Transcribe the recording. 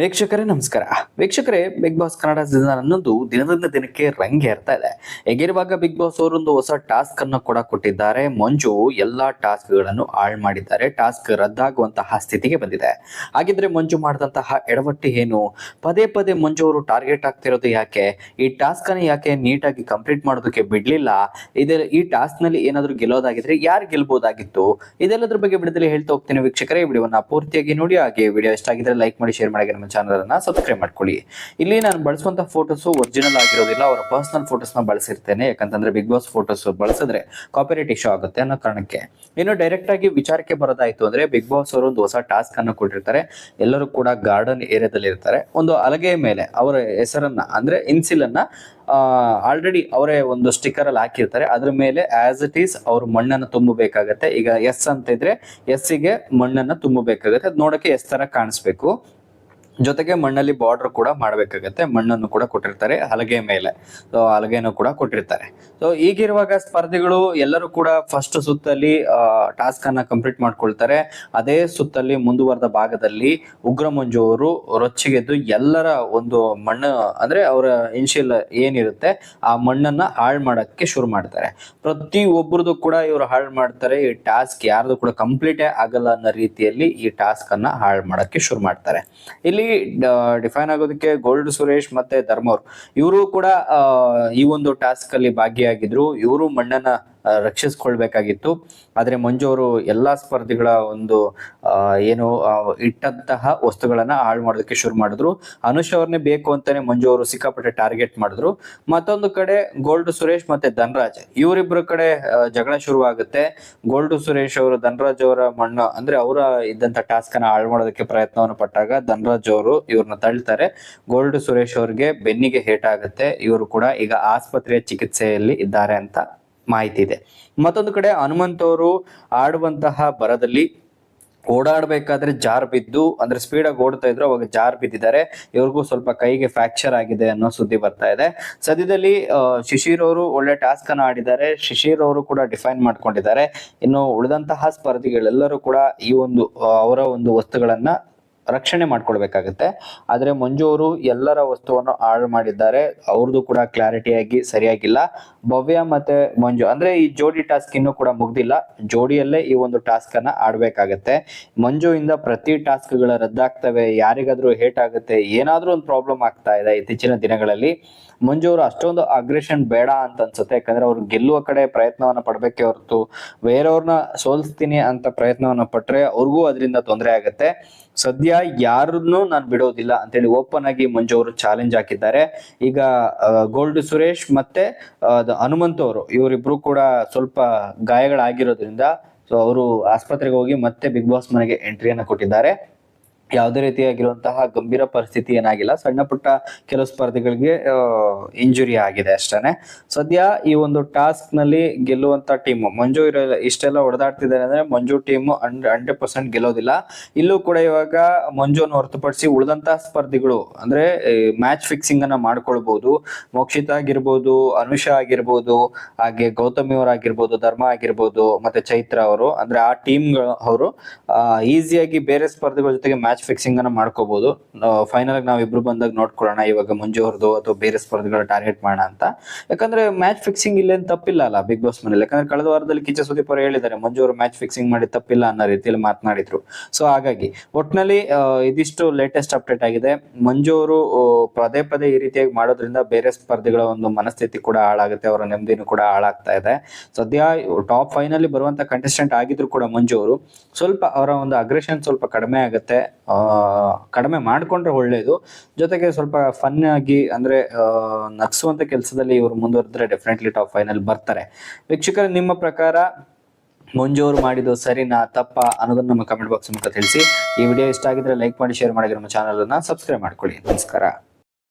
ವೀಕ್ಷಕರೇ, ನಮಸ್ಕಾರ. ವೀಕ್ಷಕರೇ ಬಿಗ್ ಬಾಸ್ ಕನ್ನಡ ಸೀಸನ್ ಅನ್ನೋದು ದಿನದಿಂದ ದಿನಕ್ಕೆ ರಂಗೇರ್ತಾ ಇದೆ. ಹೇಗಿರುವಾಗ ಬಿಗ್ ಬಾಸ್ ಅವರೊಂದು ಹೊಸ ಟಾಸ್ಕ್ ಅನ್ನು ಕೂಡ ಕೊಟ್ಟಿದ್ದಾರೆ, ಮಂಜು ಎಲ್ಲಾ ಟಾಸ್ಕ್ಗಳನ್ನು ಹಾಳು ಮಾಡಿದ್ದಾರೆ ಟಾಸ್ಕ್ ರದ್ದಾಗುವಂತಹ ಸ್ಥಿತಿಗೆ ಬಂದಿದೆ. ಹಾಗಿದ್ರೆ ಮಂಜು ಮಾಡಿದಂತಹ ಎಡವಟ್ಟು ಏನು? ಪದೇ ಪದೇ ಮಂಜು ಅವರು ಟಾರ್ಗೆಟ್ ಆಗ್ತಿರೋದು ಯಾಕೆ? ಈ ಟಾಸ್ಕ್ ಅನ್ನು ಯಾಕೆ ನೀಟಾಗಿ ಕಂಪ್ಲೀಟ್ ಮಾಡೋದಕ್ಕೆ ಬಿಡ್ಲಿಲ್ಲ? ಇದೇ, ಈ ಟಾಸ್ಕ್ನಲ್ಲಿ ಏನಾದ್ರು ಗೆಲ್ಲೋದಾಗಿದ್ರೆ ಯಾರು ಗೆಲ್ಬಹುದಾಗಿತ್ತು ಇದೆಲ್ಲದ್ರ ಬಗ್ಗೆ ಬಿಡದಲ್ಲಿ ಹೇಳ್ತಾ ಹೋಗ್ತೀನಿ ವೀಕ್ಷಕರೇ. ವಿಡಿಯೋನ ಪೂರ್ತಿಯಾಗಿ ನೋಡಿ, ಹಾಗೆ ವಿಡಿಯೋ ಇಷ್ಟ ಆಗಿದ್ರೆ ಲೈಕ್ ಮಾಡಿ ಶೇರ್ ಮಾಡಿ. ಚಾನಲ್ ಅನ್ನ ಸಬ್ಸ್ಕ್ರೈಬ್ ಮಾಡ್ಕೊಳ್ಳಿ. ಇಲ್ಲಿ ನಾನು ಬಳಸುವಂತ ಫೋಟೋಸ್ ಒರಿಜಿನಲ್ ಆಗಿರೋದಿಲ್ಲ, ಅವರ ಪರ್ಸನಲ್ ಫೋಟೋಸ್ನ ಬಳಸಿರ್ತೇನೆ. ಯಾಕಂತಂದ್ರೆ ಬಿಗ್ ಬಾಸ್ ಫೋಟೋಸ್ ಬಳಸಿದ್ರೆ ಕಾಪಿರೈಟ್ ಇಶ್ಯೂ ಆಗುತ್ತೆ ಅನ್ನೋ ಕಾರಣಕ್ಕೆ. ಇನ್ನು ಡೈರೆಕ್ಟ್ ಆಗಿ ವಿಚಾರಕ್ಕೆ ಬರೋದಾಯ್ತು ಅಂದ್ರೆ ಬಿಗ್ ಬಾಸ್ ಅವರು ಒಂದು ಹೊಸ ಟಾಸ್ಕ್ ಅನ್ನು ಕೊಟ್ಟಿರ್ತಾರೆ. ಎಲ್ಲರೂ ಕೂಡ ಗಾರ್ಡನ್ ಏರಿಯಾದಲ್ಲಿ ಇರ್ತಾರೆ. ಒಂದು ಹಲಗೆಯ ಮೇಲೆ ಅವರ ಹೆಸರನ್ನ, ಅಂದ್ರೆ ಇನ್ಸಿಲ್ ಅನ್ನ ಆಲ್ರೆಡಿ ಅವರೇ ಒಂದು ಸ್ಟಿಕ್ಕರ್ ಅಲ್ಲಿ ಹಾಕಿರ್ತಾರೆ. ಅದ್ರ ಮೇಲೆ ಆಸ್ ಇಟ್ ಈಸ್ ಅವ್ರ ಮಣ್ಣನ್ನು ತುಂಬಬೇಕಾಗತ್ತೆ. ಈಗ ಎಸ್ ಅಂತ ಇದ್ರೆ ಎಸ್ಗೆ ಮಣ್ಣನ್ನ ತುಂಬಬೇಕಾಗತ್ತೆ. ಅದ್ ನೋಡಕ್ಕೆ ಎಸ್ ತರ ಕಾಣಿಸ್ಬೇಕು. ಜೊತೆಗೆ ಮಣ್ಣಲ್ಲಿ ಬಾರ್ಡರ್ ಕೂಡ ಮಾಡಬೇಕಾಗತ್ತೆ. ಮಣ್ಣನ್ನು ಕೂಡ ಕೊಟ್ಟಿರ್ತಾರೆ, ಹಲಗೆ ಮೇಲೆ. ಸೊ ಹಲಗೆನೂ ಕೂಡ ಕೊಟ್ಟಿರ್ತಾರೆ. ಸೊ ಈಗಿರುವಾಗ ಸ್ಪರ್ಧಿಗಳು ಎಲ್ಲರೂ ಕೂಡ ಫಸ್ಟ್ ಸುತ್ತಲ್ಲಿ ಟಾಸ್ಕ್ ಅನ್ನ ಕಂಪ್ಲೀಟ್ ಮಾಡ್ಕೊಳ್ತಾರೆ. ಅದೇ ಸುತ್ತಲ್ಲಿ ಮುಂದುವರೆದ ಭಾಗದಲ್ಲಿ ಉಗ್ರ ಮಂಜು ಅವರು ರೊಚ್ಚಿಗೆದ್ದು ಎಲ್ಲರ ಒಂದು ಮಣ್ಣು, ಅಂದ್ರೆ ಅವರ ಇನ್ಶಿಯಲ್ ಏನಿರುತ್ತೆ, ಆ ಮಣ್ಣನ್ನ ಹಾಳು ಮಾಡಕ್ಕೆ ಶುರು ಮಾಡ್ತಾರೆ. ಪ್ರತಿ ಒಬ್ಬರದು ಕೂಡ ಇವರು ಹಾಳು ಮಾಡ್ತಾರೆ, ಈ ಟಾಸ್ಕ್ ಯಾರ್ದು ಕೂಡ ಕಂಪ್ಲೀಟೇ ಆಗಲ್ಲ ಅನ್ನೋ ರೀತಿಯಲ್ಲಿ ಈ ಟಾಸ್ಕ್ ಅನ್ನ ಹಾಳು ಮಾಡಕ್ಕೆ ಶುರು ಮಾಡ್ತಾರೆ. ಇಲ್ಲಿ ಡಿಫೈನ್ ಆಗೋದಕ್ಕೆ ಗೋಲ್ಡ್, ಸುರೇಶ್ ಮತ್ತೆ ಧರ್ಮವ್ರು. ಇವರು ಕೂಡ ಈ ಒಂದು ಟಾಸ್ಕ್ ಅಲ್ಲಿ ಭಾಗಿಯಾಗಿದ್ರು. ಇವರು ಮಣ್ಣನ್ನ ರಕ್ಷಿಸ್ಕೊಳ್ಬೇಕಾಗಿತ್ತು. ಆದರೆ ಮಂಜು ಅವರು ಎಲ್ಲ ಸ್ಪರ್ಧಿಗಳ ಒಂದು ಏನು ಇಟ್ಟಂತಹ ವಸ್ತುಗಳನ್ನ ಹಾಳು ಮಾಡೋದಕ್ಕೆ ಶುರು ಮಾಡಿದ್ರು. ಅನುಷ್ ಅವ್ರನ್ನೇ ಬೇಕು ಅಂತಾನೆ ಮಂಜು ಅವರು ಸಿಕ್ಕಾಪಟ್ಟೆ ಟಾರ್ಗೆಟ್ ಮಾಡಿದ್ರು. ಮತ್ತೊಂದು ಕಡೆ ಗೋಲ್ಡ್ ಸುರೇಶ್ ಮತ್ತೆ ಧನರಾಜ್. ಇವರಿಬ್ಬರ ಕಡೆ ಜಗಳ ಶುರುವಾಗುತ್ತೆ. ಗೋಲ್ಡ್ ಸುರೇಶ್ ಅವರು, ಧನರಾಜ್ ಅವರ ಮಣ್ಣು, ಅಂದ್ರೆ ಅವರ ಇದ್ದಂತ ಟಾಸ್ಕ್ ಅನ್ನ ಹಾಳು ಮಾಡೋದಕ್ಕೆ ಪ್ರಯತ್ನವನ್ನು ಪಟ್ಟಾಗ ಧನರಾಜ್ ಅವರು ಇವ್ರನ್ನ ತಳ್ತಾರೆ. ಗೋಲ್ಡ್ ಸುರೇಶ್ ಅವ್ರಿಗೆ ಬೆನ್ನಿಗೆ ಹೇಟ್ ಆಗುತ್ತೆ ಇವರು ಕೂಡ ಈಗ ಆಸ್ಪತ್ರೆಯ ಚಿಕಿತ್ಸೆಯಲ್ಲಿ ಇದ್ದಾರೆ ಅಂತ ಮಾಹಿತಿ ಇದೆ. ಮತ್ತೊಂದು ಕಡೆ ಹನುಮಂತ್ ಅವರು ಆಡುವಂತಹ ಬರದಲ್ಲಿ ಓಡಾಡಬೇಕಾದ್ರೆ ಜಾರ್ ಬಿದ್ದು, ಅಂದ್ರೆ ಸ್ಪೀಡ್ ಆಗಿ ಓಡ್ತಾ ಇದ್ರು, ಅವಾಗ ಜಾರ್ ಬಿದ್ದಿದ್ದಾರೆ. ಇವ್ರಿಗೂ ಸ್ವಲ್ಪ ಕೈಗೆ ಫ್ರಾಕ್ಚರ್ ಆಗಿದೆ ಅನ್ನೋ ಸುದ್ದಿ ಬರ್ತಾ ಇದೆ. ಸದ್ಯದಲ್ಲಿ ಶಿಶಿರ್ ಅವರು ಒಳ್ಳೆ ಟಾಸ್ಕ್ ಅನ್ನ ಆಡಿದ್ದಾರೆ. ಶಿಶಿರ್ ಅವರು ಕೂಡ ಡಿಫೈನ್ ಮಾಡ್ಕೊಂಡಿದ್ದಾರೆ. ಇನ್ನು ಉಳಿದಂತಹ ಸ್ಪರ್ಧಿಗಳೆಲ್ಲರೂ ಕೂಡ ಈ ಒಂದು ಅವರ ಒಂದು ವಸ್ತುಗಳನ್ನ ರಕ್ಷಣೆ ಮಾಡ್ಕೊಳ್ಬೇಕಾಗತ್ತೆ. ಆದರೆ ಮಂಜು ಅವರು ಎಲ್ಲರ ವಸ್ತುವನ್ನು ಹಾಳು ಮಾಡಿದ್ದಾರೆ. ಅವ್ರದ್ದು ಕೂಡ ಕ್ಲಾರಿಟಿಯಾಗಿ ಸರಿಯಾಗಿಲ್ಲ. ಭವ್ಯ ಮತ್ತೆ ಮಂಜು, ಅಂದ್ರೆ ಈ ಜೋಡಿ ಟಾಸ್ಕ್ ಇನ್ನೂ ಕೂಡ ಮುಗ್ದಿಲ್ಲ. ಜೋಡಿಯಲ್ಲೇ ಈ ಒಂದು ಟಾಸ್ಕ್ ಅನ್ನ ಆಡ್ಬೇಕಾಗತ್ತೆ. ಮಂಜು ಇಂದ ಪ್ರತಿ ಟಾಸ್ಕ್ಗಳ ರದ್ದಾಗ್ತವೆ. ಯಾರಿಗಾದ್ರೂ ಹೇಟ್ ಆಗುತ್ತೆ, ಏನಾದ್ರೂ ಒಂದು ಪ್ರಾಬ್ಲಮ್ ಆಗ್ತಾ ಇದೆ ಇತ್ತೀಚಿನ ದಿನಗಳಲ್ಲಿ. ಮಂಜು ಅವರು ಅಷ್ಟೊಂದು ಅಗ್ರೆಷನ್ ಬೇಡ ಅಂತ ಅನ್ಸುತ್ತೆ. ಯಾಕಂದ್ರೆ ಅವ್ರು ಗೆಲ್ಲುವ ಕಡೆ ಪ್ರಯತ್ನವನ್ನ ಪಡ್ಬೇಕೆ ಹೊರತು. ಬೇರೆಯವ್ರನ್ನ ಸೋಲಿಸ್ತೀನಿ ಅಂತ ಪ್ರಯತ್ನವನ್ನ ಪಟ್ರೆ ಅವ್ರಿಗೂ ಅದರಿಂದ ತೊಂದರೆ ಆಗುತ್ತೆ. ಸದ್ಯ ಯಾರನ್ನೂ ನಾನು ಬಿಡೋದಿಲ್ಲ ಅಂತೇಳಿ ಓಪನ್ ಆಗಿ ಮಂಜು ಅವರು ಚಾಲೆಂಜ್ ಹಾಕಿದ್ದಾರೆ. ಈಗ ಗೋಲ್ಡ್ ಸುರೇಶ್ ಮತ್ತೆ ಹನುಮಂತ್ ಅವರು, ಇವರಿಬ್ರು ಕೂಡ ಸ್ವಲ್ಪ ಗಾಯಗಳಾಗಿರೋದ್ರಿಂದ ಸೊ ಅವರು ಆಸ್ಪತ್ರೆಗೆ ಹೋಗಿ ಮತ್ತೆ ಬಿಗ್ ಬಾಸ್ ಮನೆಗೆ ಎಂಟ್ರಿಯನ್ನ ಕೊಟ್ಟಿದ್ದಾರೆ. ಯಾವುದೇ ರೀತಿಯಾಗಿರುವಂತಹ ಗಂಭೀರ ಪರಿಸ್ಥಿತಿ ಏನಾಗಿಲ್ಲ. ಸಣ್ಣ ಪುಟ್ಟ ಕೆಲವು ಸ್ಪರ್ಧಿಗಳಿಗೆ ಇಂಜುರಿ ಆಗಿದೆ ಅಷ್ಟೇ ಸದ್ಯ ಈ ಒಂದು ಟಾಸ್ಕ್ನಲ್ಲಿ ಗೆಲ್ಲುವಂತ ಟೀಮ್ ಮಂಜು ಇರೋ, ಇಷ್ಟೆಲ್ಲ ಹೊಡೆದಾಡ್ತಿದ್ದಾರೆ ಅಂದ್ರೆ ಮಂಜು ಟೀಮ್ ಹಂಡ್ರೆಡ್ ಪರ್ಸೆಂಟ್ ಗೆಲ್ಲೋದಿಲ್ಲ. ಇಲ್ಲೂ ಕೂಡ ಇವಾಗ ಮಂಜುವನ್ನು ಹೊರತುಪಡಿಸಿ ಉಳಿದಂತಹ ಸ್ಪರ್ಧಿಗಳು ಅಂದ್ರೆ ಮ್ಯಾಚ್ ಫಿಕ್ಸಿಂಗ್ ಅನ್ನ ಮಾಡ್ಕೊಳ್ಬಹುದು ಮೋಕ್ಷಿತ ಆಗಿರ್ಬೋದು, ಅನುಷಾ ಆಗಿರ್ಬೋದು, ಹಾಗೆ ಗೌತಮಿ ಅವರಾಗಿರ್ಬೋದು ಧರ್ಮ ಆಗಿರ್ಬೋದು, ಮತ್ತೆ ಚೈತ್ರ ಅವರು ಅಂದ್ರೆ ಆ ಟೀಮ್ ಅವರು ಈಸಿಯಾಗಿ ಬೇರೆ ಸ್ಪರ್ಧಿಗಳ ಜೊತೆಗೆ ಮ್ಯಾಚ್ ಫಿಕ್ಸಿಂಗ್ ಅನ್ನ ಮಾಡ್ಕೋಬಹುದು ಫೈನಲ್ ಆಗಿ ಇಬ್ರು ಬಂದಾಗ ನೋಡ್ಕೊಳ್ಳೋಣ, ಇವಾಗ ಮಂಜು ಅವ್ರದ್ದು ಅಥವಾ ಬೇರೆ ಸ್ಪರ್ಧೆಗಳ ಟಾರ್ಗೆಟ್ ಮಾಡೋಣ ಅಂತ. ಯಾಕಂದ್ರೆ ಮ್ಯಾಚ್ ಫಿಕ್ಸಿಂಗ್ ಇಲ್ಲೇನ್ ತಪ್ಪಿಲ್ಲ ಅಲ್ಲ ಬಿಗ್ ಬಾಸ್ ಮನೇಲಿ ಯಾಕಂದ್ರೆ ಕಳೆದ ವಾರದಲ್ಲಿ ಕಿಚ್ಚ ಸುದೀಪ್ ಅವರು ಹೇಳಿದ್ದಾರೆ, ಮಂಜು ಅವರು ಮ್ಯಾಚ್ ಫಿಕ್ಸಿಂಗ್ ಮಾಡಿ ತಪ್ಪಿಲ್ಲ ಅನ್ನೋ ರೀತಿಯಲ್ಲಿ ಮಾತನಾಡಿದ್ರು. ಸೊ ಹಾಗಾಗಿ ಒಟ್ನಲ್ಲಿ ಇದಿಷ್ಟು ಲೇಟೆಸ್ಟ್ ಅಪ್ಡೇಟ್ ಆಗಿದೆ. ಮಂಜು ಅವರು ಪದೇ ಪದೇ ಈ ರೀತಿಯಾಗಿ ಮಾಡೋದ್ರಿಂದ ಬೇರೆ ಸ್ಪರ್ಧೆಗಳ ಒಂದು ಮನಸ್ಥಿತಿ ಕೂಡ ಹಾಳಾಗುತ್ತೆ, ಅವರ ನೆಮ್ಮದಿನೂ ಕೂಡ ಹಾಳಾಗ್ತಾ ಇದೆ. ಸದ್ಯ ಟಾಪ್ ಫೈನಲ್ಲಿ ನಲ್ಲಿ ಬರುವಂತ ಕಂಟೆಸ್ಟೆಂಟ್ ಆಗಿದ್ರು ಕೂಡ ಮಂಜು ಅವರು. ಸ್ವಲ್ಪ ಅವರ ಒಂದು ಅಗ್ರೆಷನ್ ಸ್ವಲ್ಪ ಕಡಿಮೆ ಆಗುತ್ತೆ. ಕಡಿಮೆ ಮಾಡಿಕೊಂಡ್ರೆ ಒಳ್ಳೇದು. ಜೊತೆಗೆ ಸ್ವಲ್ಪ ಫನ್ ಆಗಿ ಅಂದ್ರೆ ಆ, ನಗ್ಸುವಂತ ಕೆಲಸದಲ್ಲಿ ಇವರು ಮುಂದುವರೆದ್ರೆ ಡೆಫಿನೆಟ್ಲಿ ಟಾಪ್ ಫೈನಲ್ ಬರ್ತಾರೆ. ವೀಕ್ಷಕರ ನಿಮ್ಮ ಪ್ರಕಾರ ಮಂಜು ಅವರು ಮಾಡಿದ್ದು ಸರಿನಾ ತಪ್ಪಾ ಅನ್ನೋದನ್ನ ನಮ್ಮ ಕಮೆಂಟ್ ಬಾಕ್ಸ್ ಮೂಲಕ ತಿಳಿಸಿ. ಈ ವಿಡಿಯೋ ಇಷ್ಟ ಆಗಿದ್ರೆ ಲೈಕ್ ಮಾಡಿ ಶೇರ್ ಮಾಡಿ ನಮ್ಮ ಚಾನಲ್ ಅನ್ನ ಸಬ್ಸ್ಕ್ರೈಬ್ ಮಾಡ್ಕೊಳ್ಳಿ. ನಮಸ್ಕಾರ.